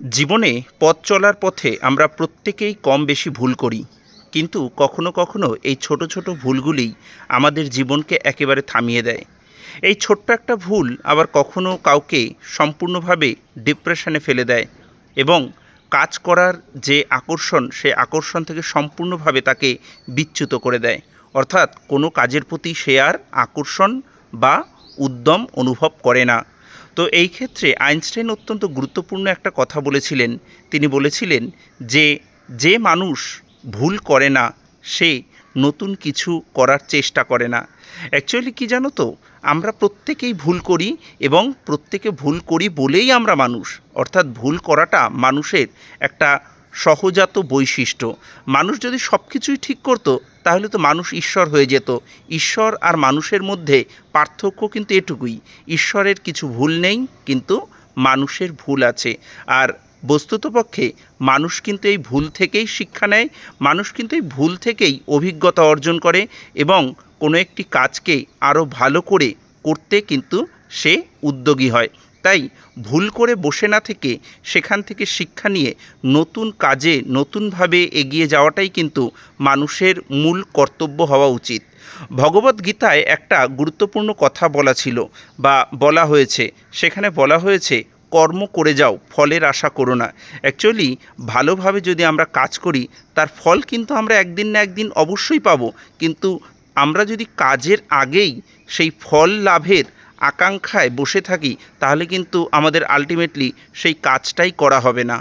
জীবনে পথ চলার পথে আমরা প্রত্যেকেই কম বেশি ভুল করি, কিন্তু কখনো কখনো এই ছোট ছোট ভুলগুলিই আমাদের জীবনকে একেবারে থামিয়ে দেয়। এই ছোট্ট একটা ভুল আবার কখনো কাউকে সম্পূর্ণভাবে ডিপ্রেশনে ফেলে দেয় এবং কাজ করার যে আকর্ষণ, সে আকর্ষণ থেকে সম্পূর্ণভাবে তাকে বিচ্যুত করে দেয়। অর্থাৎ কোনো কাজের প্রতি সে আর আকর্ষণ বা উদ্যম অনুভব করে না। তো এই ক্ষেত্রে আইনস্টাইন অত্যন্ত গুরুত্বপূর্ণ একটা কথা বলেছিলেন। তিনি বলেছিলেন যে যে মানুষ ভুল করে না, সে নতুন কিছু করার চেষ্টা করে না। অ্যাকচুয়ালি কি জানো তো, আমরা প্রত্যেকেই ভুল করি এবং প্রত্যেকে ভুল করি বলেই আমরা মানুষ। অর্থাৎ ভুল করাটা মানুষের একটা সহজাত বৈশিষ্ট্য। মানুষ যদি সব কিছুই ঠিক করতো, তাহলে তো মানুষ ঈশ্বর হয়ে যেত। ঈশ্বর আর মানুষের মধ্যে পার্থক্য কিন্তু এটুকুই। ঈশ্বরের কিছু ভুল নেই, কিন্তু মানুষের ভুল আছে। আর বস্তুতপক্ষে মানুষ কিন্তু এই ভুল থেকেই শিক্ষা নেয়, মানুষ কিন্তু এই ভুল থেকেই অভিজ্ঞতা অর্জন করে এবং কোনো একটি কাজকে আরও ভালো করে করতে কিন্তু সে উদ্যোগী হয়। তাই ভুল করে বসে না থেকে সেখান থেকে শিক্ষা নিয়ে নতুন কাজে নতুনভাবে এগিয়ে যাওয়াটাই কিন্তু মানুষের মূল কর্তব্য হওয়া উচিত। ভগবত গীতায় একটা গুরুত্বপূর্ণ কথা বলা ছিল বা বলা হয়েছে। সেখানে বলা হয়েছে, কর্ম করে যাও, ফলের আশা করো না। অ্যাকচুয়ালি ভালোভাবে যদি আমরা কাজ করি, তার ফল কিন্তু আমরা একদিন না একদিন অবশ্যই পাবো। কিন্তু আমরা যদি কাজের আগেই সেই ফল লাভের আকাঙ্ক্ষায় বসে থাকি তাহলে কিন্তু আমাদের আলটিমেটলি সেই কাজটাই করা হবে না।